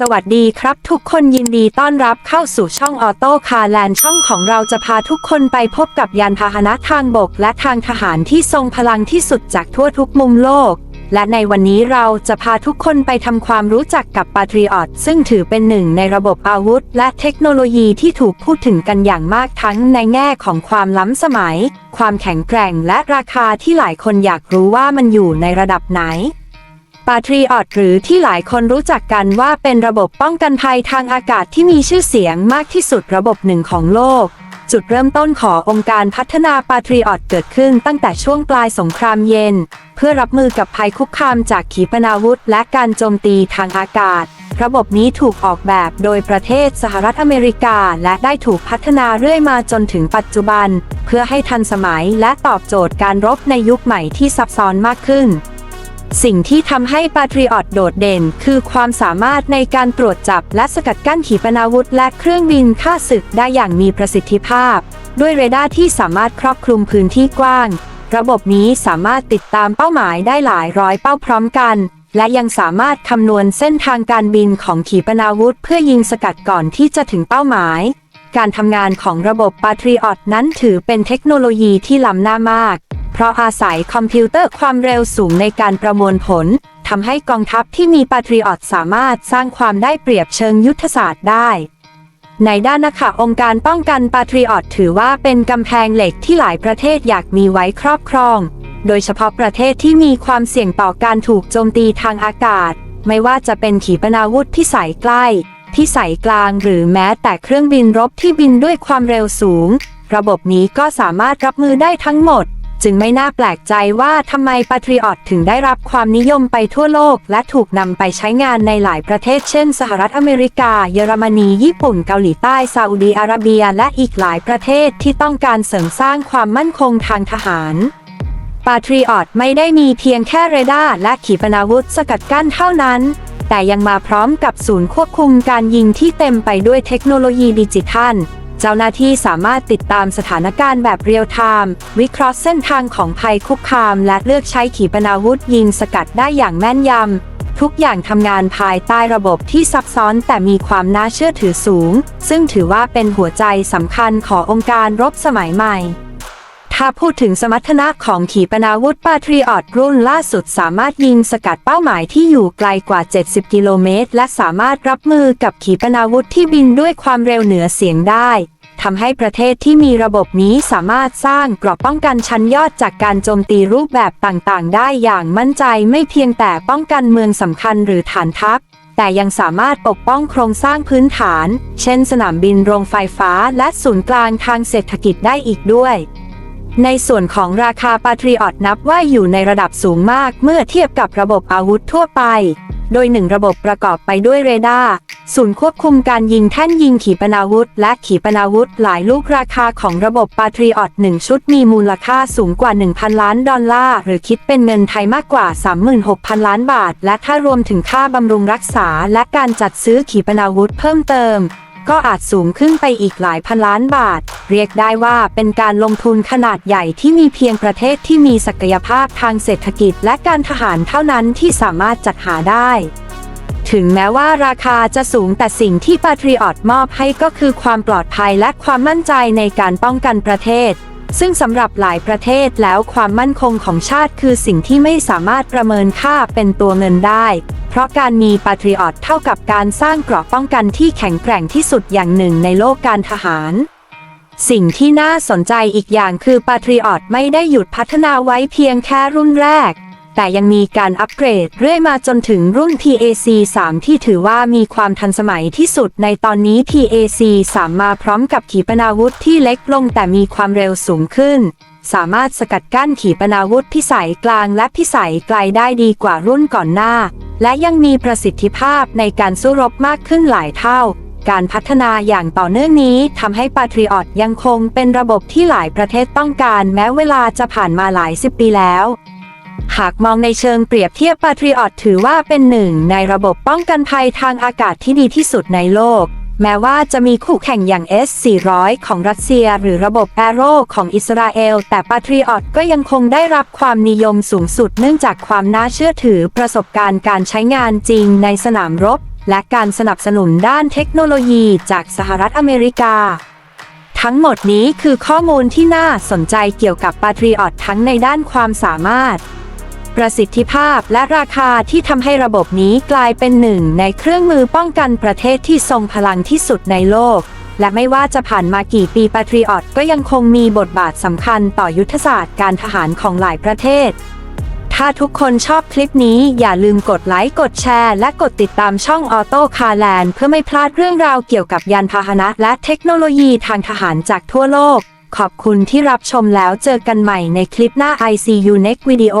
สวัสดีครับทุกคนยินดีต้อนรับเข้าสู่ช่องออโต้คาร์แลนด์ช่องของเราจะพาทุกคนไปพบกับยานพาหนะทางบก และทางทหารที่ทรงพลังที่สุดจากทั่วทุกมุมโลก และในวันนี้เราจะพาทุกคนไปทำความรู้จักกับ Patriot ซึ่งถือเป็นหนึ่งในระบบอาวุธ และเทคโนโลยีที่ถูกพูดถึงกันอย่างมากทั้งในแง่ของความล้ำสมัย ความแข็งแกร่งและราคาที่หลายคนอยากรู้ว่ามันอยู่ในระดับไหน ปาทรีออตหรือที่หลายคนรู้จักกันว่าเป็นระบบป้องกันภัยทางอากาศที่มีชื่อเสียงมากที่สุดระบบหนึ่งของโลก จุดเริ่มต้นขององค์การพัฒนาปาทรีออตเกิดขึ้นตั้งแต่ช่วงปลายสงครามเย็น เพื่อรับมือกับภัยคุกคามจากขีปนาวุธ และการโจมตีทางอากาศ ระบบนี้ถูกออกแบบโดยประเทศสหรัฐอเมริกา และได้ถูกพัฒนาเรื่อยมาจนถึงปัจจุบัน เพื่อให้ทันสมัยและตอบโจทย์การรบในยุคใหม่ที่ซับซ้อนมากขึ้น สิ่งที่ทำให้ปาทริออตโดดเด่น คือความสามารถในการตรวจจับและสกัดกั้นขีปนาวุธและเครื่องบินฆ่าศึกได้อย่างมีประสิทธิภาพ ด้วยเรดาร์ที่สามารถครอบคลุมพื้นที่กว้าง ระบบนี้สามารถติดตามเป้าหมายได้หลายร้อยเป้าพร้อมกัน และยังสามารถคำนวณเส้นทางการบินของขีปนาวุธ เพื่อยิงสกัดก่อนที่จะถึงเป้าหมาย การทำงานของระบบ Patriot นั้นถือเป็นเทคโนโลยีที่ล้ำหน้ามาก เพราะอาศัยคอมพิวเตอร์ความเร็วสูงในการประมวลผลทำให้กองทัพที่มี Patriot สามารถสร้างความได้เปรียบเชิงยุทธศาสตร์ได้ ในด้านนะคะองค์การป้องกัน Patriot ถือว่าเป็นกำแพงเหล็กที่หลายประเทศอยากมีไว้ครอบครอง โดยเฉพาะประเทศที่มีความเสี่ยงต่อการถูกโจมตีทางอากาศ ไม่ว่าจะเป็นขีปนาวุธพิสัยใกล้พิสัยกลางหรือแม้แต่เครื่องบินรบที่บินด้วยความเร็วสูง ระบบนี้ก็สามารถรับมือได้ทั้งหมด จึงไม่น่าแปลกใจว่าทำไมปาทริออตถึงได้รับความนิยมไปทั่วโลก และถูกนำไปใช้งานในหลายประเทศเช่น สหรัฐอเมริกา เยอรมนี ญี่ปุ่น เกาหลีใต้ ซาอุดีอาระเบีย และอีกหลายประเทศที่ต้องการเสริมสร้างความมั่นคงทางทหารปาทริออตไม่ได้มีเพียงแค่เรดาร์และขีปนาวุธสกัดกั้นเท่านั้น แต่ยังมาพร้อมกับศูนย์ควบคุมการยิงที่เต็มไปด้วยเทคโนโลยีดิจิทัล เจ้าหน้าที่สามารถติดตามสถานการณ์แบบเรียลไทม์วิเคราะห์เส้นทางของภัยคุกคาม และเลือกใช้ขีปนาวุธยิงสกัดได้อย่างแม่นยำ ทุกอย่างทำงานภายใต้ระบบที่ซับซ้อนแต่มีความน่าเชื่อถือสูง ซึ่งถือว่าเป็นหัวใจสำคัญขององค์การรบสมัยใหม่ ถ้าพูดถึงสมรรถนะของขีปนาวุธปาทริออตรุ่นล่าสุดสามารถยิงสกัดเป้าหมายที่อยู่ไกลกว่า 70 กิโลเมตร และสามารถรับมือกับขีปนาวุธที่บินด้วยความเร็วเหนือเสียงได้ทำให้ประเทศที่มีระบบนี้สามารถสร้างเกราะป้องกันชั้นยอดจากการโจมตีรูปแบบต่างๆ ได้อย่างมั่นใจไม่เพียงแต่ป้องกันเมืองสำคัญหรือฐานทัพ แต่ยังสามารถปกป้องโครงสร้างพื้นฐาน เช่น สนามบินโรงไฟฟ้าและศูนย์กลางทางเศรษฐกิจได้อีกด้วย ในส่วนของราคาปาทริออตนับว่าอยู่ในระดับสูงมากเมื่อเทียบกับระบบอาวุธทั่วไป โดยหนึ่งระบบประกอบไปด้วยเรดาร์ศูนย์ควบคุมการยิงแท่นยิงขีปนาวุธ และขีปนาวุธหลายลูกราคาของระบบปาทริออต1ชุดมีมูลค่าสูงกว่า 1,000 ล้านดอลลาร์ หรือคิดเป็นเงินไทยมากกว่า 36,000 ล้านบาท และถ้ารวมถึงค่าบำรุงรักษาและการจัดซื้อขีปนาวุธเพิ่มเติม ก็อาจสูงขึ้นไปอีกหลายพันล้านบาท เรียกได้ว่าเป็นการลงทุนขนาดใหญ่ที่มีเพียงประเทศที่มีศักยภาพทางเศรษฐกิจและการทหารเท่านั้นที่สามารถจัดหาได้ ถึงแม้ว่าราคาจะสูงแต่สิ่งที่ปาทริออตมอบให้ก็คือความปลอดภัยและความมั่นใจในการป้องกันประเทศ ซึ่งสำหรับหลายประเทศแล้วความมั่นคงของชาติคือสิ่งที่ไม่สามารถประเมินค่าเป็นตัวเงินได้ เพราะการมีปาทริออตเท่ากับการสร้างเกราะป้องกันที่แข็งแกร่งที่สุดอย่างหนึ่งในโลกการทหาร สิ่งที่น่าสนใจอีกอย่างคือปาทริออตไม่ได้หยุดพัฒนาไว้เพียงแค่รุ่นแรก แต่ยังมีการอัปเกรดเรื่อยมาจนถึงรุ่น PAC 3 ที่ถือว่ามีความทันสมัยที่สุดในตอนนี้ PAC 3 มาพร้อมกับขีปนาวุธที่เล็กลงแต่มีความเร็วสูงขึ้น สามารถสกัดกั้นขีปนาวุธพิสัยกลางและพิสัยไกลได้ดีกว่ารุ่นก่อนหน้า และยังมีประสิทธิภาพในการสู้รบมากขึ้นหลายเท่าการพัฒนาอย่างต่อเนื่องนี้ทำให้ปาทริออตยังคงเป็นระบบที่หลายประเทศต้องการแม้เวลาจะผ่านมาหลายสิบปีแล้ว หากมองในเชิงเปรียบเทียบปาทริออตถือว่าเป็นหนึ่งในระบบป้องกันภัยทางอากาศที่ดีที่สุดในโลก แม้ว่าจะมีคู่แข่งอย่าง S-400 ของรัสเซีย หรือระบบ Arrow ของอิสราเอล แต่ปาทริออตก็ยังคงได้รับความนิยมสูงสุด เนื่องจากความน่าเชื่อถือประสบการณ์การใช้งานจริงในสนามรบ และการสนับสนุนด้านเทคโนโลยีจากสหรัฐอเมริกาทั้งหมดนี้คือข้อมูลที่น่าสนใจเกี่ยวกับ Patriot ทั้งในด้านความสามารถ ประสิทธิภาพและราคาที่ทำให้ระบบนี้กลายเป็นหนึ่งในเครื่องมือป้องกันประเทศที่ทรงพลังที่สุดในโลก และไม่ว่าจะผ่านมากี่ปี Patriot ก็ยังคงมีบทบาทสำคัญต่อยุทธศาสตร์การทหารของหลายประเทศ ถ้าทุกคนชอบคลิปนี้อย่าลืมกดไลค์กดแชร์ และกดติดตามช่อง Auto Car Land เพื่อไม่พลาดเรื่องราวเกี่ยวกับยานพาหนะและเทคโนโลยีทางทหารจากทั่วโลกขอบคุณที่รับชมแล้วเจอกันใหม่ในคลิปหน้า ICU Next Video